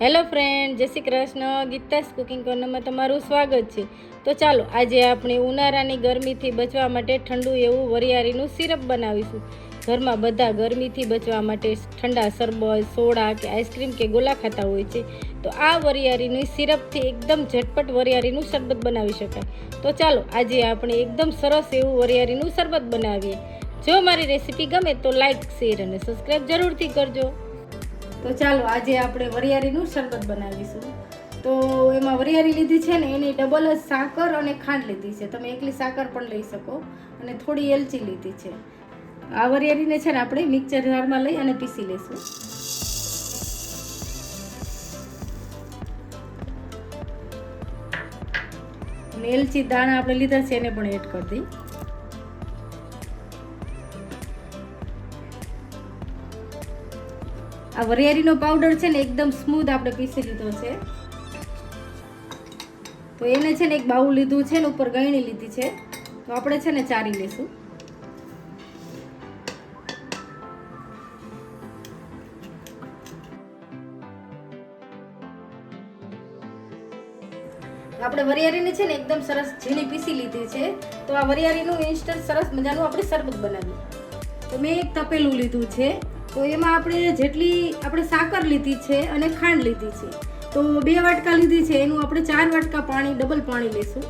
Hello friend, જય Shri Krishna. Geeta's cooking કોર્નરમાં તમારું સ્વાગત છે. તો ચાલો, આજે આપણે ઉનાળાની ગરમીથી બચવા માટે ઠંડુ એવું વરિયાળીનું સિરપ બનાવીશું. ઘરમાં બધા ગરમીથી બચવા માટે ઠંડા શરબત, સોડા કે આઈસ્ક્રીમ કે ગોલા ખાતા હોય છે. તો આ વરિયાળીની સિરપથી એકદમ ઝટપટ વરિયાળીનું શરબત બનાવી શકાય. તો ચાલો, આજે આપણે એકદમ સરસ એવું વરિયાળીનું શરબત બનાવીએ. જો મારી રેસીપી ગમે તો લાઇક શેર અને સબસ્ક્રાઈબ જરૂરથી કરજો. તો ચાલો, આજે આપણે વરિયાળીનું શરબત બનાવીશું. તો એમાં વરિયાળી લીધી છે ને, એની ડબલ જ સાકર અને ખાંડ લીધી છે. તમે એકલી સાકર પણ લઈ શકો અને થોડી એલચી લીધી છે. આ વરિયાળીને છે ને આપણે મિક્સર જારમાં લઈ અને પીસી લઈશું અને એલચી દાણા આપણે લીધા છે, એને પણ એડ કરી દઈ. આ વરિયાળીનો પાવડર છે ને એકદમ સ્મૂથ આપણે પીસી લીધો છે. તો એને છે ને એક બાઉલ લીધું છે ને ઉપર ગયણી લીધી છે. તો આપણે છે ને ચારી લેશું આપણે વરિયાળીને છે ને એકદમ સરસ ઝીણી પીસી લીધી છે. તો આ વરિયાળીનું ઇન્સ્ટન્ટ સરસ મજાનું આપણે શરબત બનાવીએ. તો મેં એક તપેલું લીધું છે. તો એમાં આપણે જેટલી, આપણે સાકર લીધી છે અને ખાંડ લીધી છે. તો બે વાટકા લીધી છે, એનું આપણે ચાર વાટકા પાણી ડબલ પાણી લઈશું.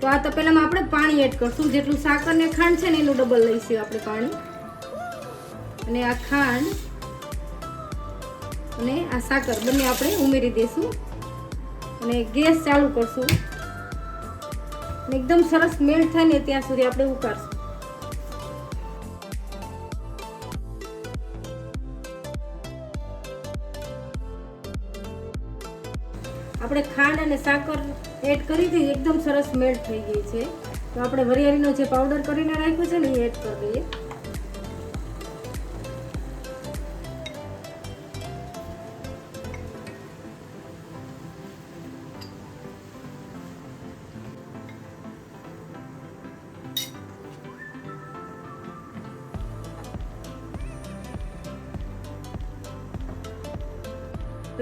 તો આ તપેલામાં આપણે પાણી એડ કરશું, જેટલું સાકર ને ખાંડ છે ને એનું ડબલ લઈશું આપણે પાણી. અને આ ખાંડ અને આ સાકર બંને આપણે ઉમેરી દઈશું. અને ગેસ ચાલુ કરશું. એકદમ સરસ મેલ્ટ થાય ને ત્યાં સુધી આપણે ઉકાળશું. આપણે ખાંડ અને સાકર એડ કરી હતી એકદમ સરસ મેલ્ટ થઈ ગઈ છે. તો આપણે વરિયાળીનો જે પાવડર કરીને રાખ્યો છે ને એ એડ કરી દઈએ.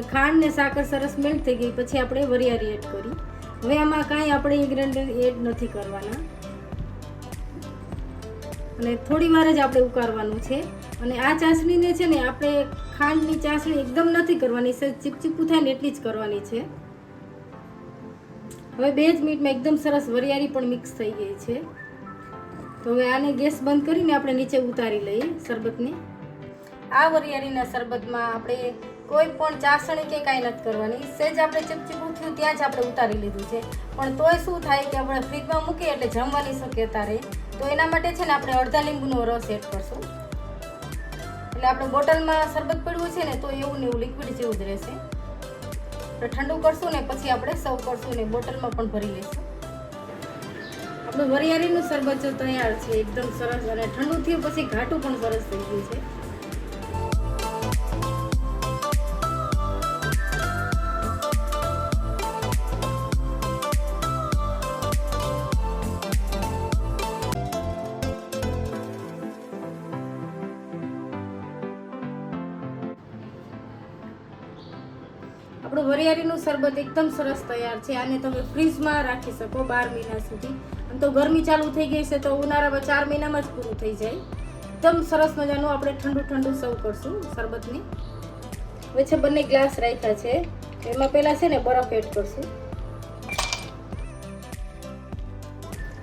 ખાંડ ને સાકર સરસ મેલ્ટ થઈ ગઈ, પછી આપણે વરિયાળી એડ કરી. હવે આમાં કાંઈ આપણે ઇન્ગ્રેડિયન્ટ એડ નથી કરવાના. અને થોડી વાર જ આપણે ઉકાળવાનું છે. અને આ ચાસણીને છે ને, આપણે ખાંડની ચાસણી એકદમ નથી કરવાની છે ચીપચીપું થાય ને એટલી જ કરવાની છે. હવે બે જ મિનિટમાં એકદમ સરસ વરિયાળી પણ મિક્સ થઈ ગઈ છે. તો હવે આને ગેસ બંધ કરીને આપણે નીચે ઉતારી લઈએ શરબતને. આ વરિયાળીના શરબતમાં આપણે કોઈ પણ ચાસણી કે કાંઈ નથી કરવાની. સેજ આપણે ચીપચીપું થયું ત્યાં જ આપણે ઉતારી લીધું છે. પણ તોય શું થાય કે આપણે ફ્રીજમાં મૂકીએ એટલે જમવાની શક્યતા રહે. તો એના માટે છે ને આપણે અડધા લીંબુનો રસ એડ કરશું. એટલે આપણે બોટલમાં શરબત પડ્યું છે ને તો એવું ને એવું લિક્વિડ જેવું જ રહેશે. આપણે ઠંડુ કરશું ને પછી આપણે સર્વ કરશું ને બોટલમાં પણ ભરી લઈશું. આપણું વરિયાળીનું શરબત જો તૈયાર છે, એકદમ સરસ અને ઠંડુ થયું પછી ઘાટું પણ સરસ થઈ ગયું છે. આપણું વરિયાળીનું શરબત એકદમ સરસ તૈયાર છે. આને તમે ફ્રીજમાં રાખી શકો બાર મહિના સુધી. આમ તો ગરમી ચાલુ થઈ ગઈ છે તો ઉનાળામાં ચાર મહિનામાં જ પૂરું થઈ જાય. એકદમ સરસ મજાનું આપણે ઠંડુ ઠંડુ સર્વ કરશું શરબતની. હવે છે બંને ગ્લાસ રાખ્યા છે. એમાં પહેલાં છે ને બરફ એડ કરશું.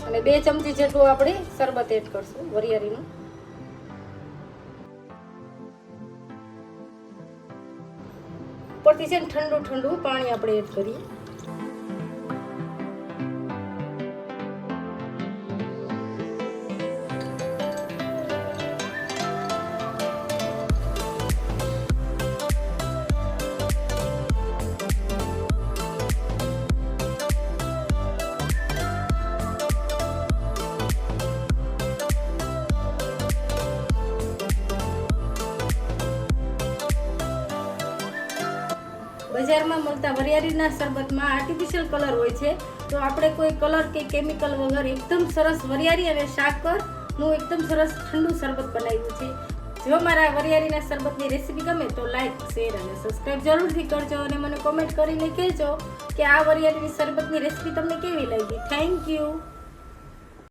અને બે ચમચી જેટલું આપણે શરબત એડ કરશું વરિયાળીનું. ઉપરથી છે ને ઠંડુ ઠંડુ પાણી આપણે એડ કરીએ. બજારમાં મળતા વરિયાળીના શરબતમાં આર્ટિફિશિયલ કલર હોય છે. તો આપણે કોઈ કલર કે કેમિકલ વગર એકદમ સરસ વરિયાળી અને સાકરનું એકદમ સરસ ઠંડુ શરબત બનાવ્યું છે. જો મારા વરિયાળીના શરબતની રેસીપી ગમે તો લાઈક શેર અને સબસ્ક્રાઈબ જરૂરથી કરજો અને મને કોમેન્ટ કરીને કહેજો કે આ વરિયાળીની શરબતની રેસીપી તમને કેવી લાગી. Thank you